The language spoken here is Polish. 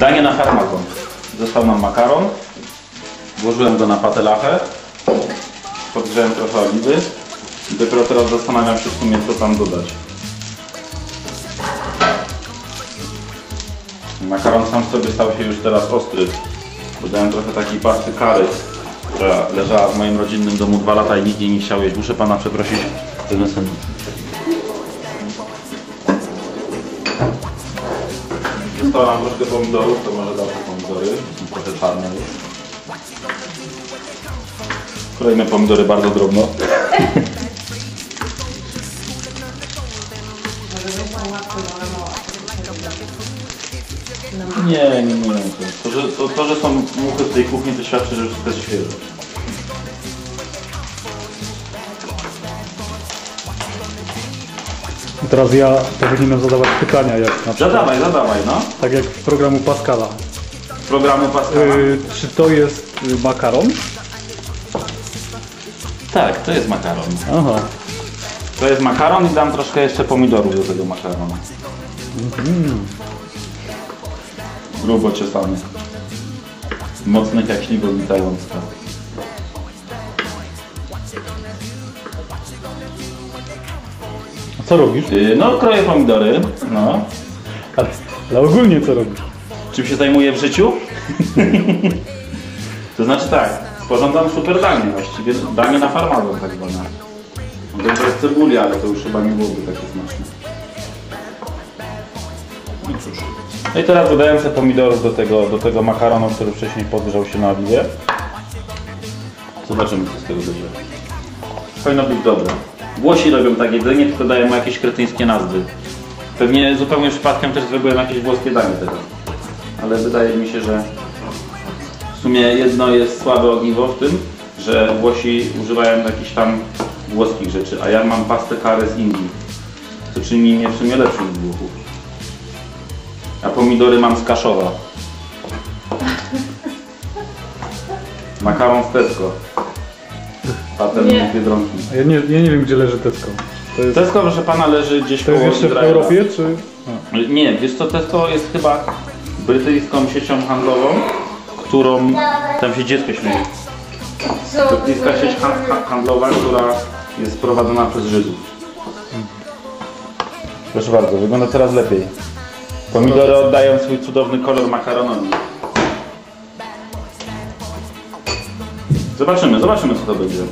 Danie na farmazon. Został nam makaron. Włożyłem go na patelachę. Podgrzałem trochę oliwy. Dopiero teraz zastanawiam się w sumie co tam dodać. Makaron sam w sobie stał się już teraz ostry. Dodałem trochę takiej pasty kary, która leżała w moim rodzinnym domu dwa lata i nikt jej nie chciał jeść. Muszę pana przeprosić. Ten nam troszkę pomidorów, to może dam pomidory. Trochę czarne już. Kolejne pomidory bardzo drobno. Nie, nie, nie. To, że, to, to, że są muchy w tej kuchni, to świadczy, że wszystko jest świeże. Teraz ja powinienem zadawać pytania, jak na przykład, Zadawaj, zadawaj, no. tak jak w programu Pascala. Programu Pascala. Y, czy to jest y, makaron? Tak, to jest makaron. Aha. To jest makaron i dam troszkę jeszcze pomidorów do tego makaronu. Grubo ciosany. Mocnych jak śliwowica łącka. A co robisz? Yy, No, kroję pomidory. No. Ale, ale ogólnie co robisz? Czym się zajmuję w życiu? to znaczy tak, sporządzam super danie właściwie, danie na farmazon tak zwane. Może bez cebuli, ale to już chyba nie byłoby takie smaczne. No cóż. No i teraz dodałem te pomidorów do tego, do tego makaronu, który wcześniej podgrzał się na oliwie. Zobaczymy co z tego będzie. Powinno być dobre. Włosi robią tak jedzenie, tylko dają mu jakieś kretyńskie nazwy. Pewnie zupełnie przypadkiem też zrobiłem jakieś włoskie danie teraz. Ale wydaje mi się, że w sumie jedno jest słabe ogniwo w tym, że Włosi używają jakichś tam włoskich rzeczy, a ja mam pastę karę z Indii. Co czyni mnie w sumie lepszym od Włochów. A pomidory mam z Kaszowa. Makaron z Tesco. Patent Nie. z Biedronki. A Ja nie, ja nie wiem, gdzie leży Tesco. To jest, Tesco, proszę pana, leży gdzieś to jest koło jeszcze w Izraela. Europie, czy... A. Nie, wiesz co, Tesco jest chyba brytyjską siecią handlową, którą, tam się dziecko śmieje, brytyjska sieć ha ha handlowa, która jest prowadzona przez Żydów. Proszę bardzo, wygląda coraz lepiej. Pomidory oddają swój cudowny kolor makaronowi. Zobaczymy, zobaczymy co to będzie.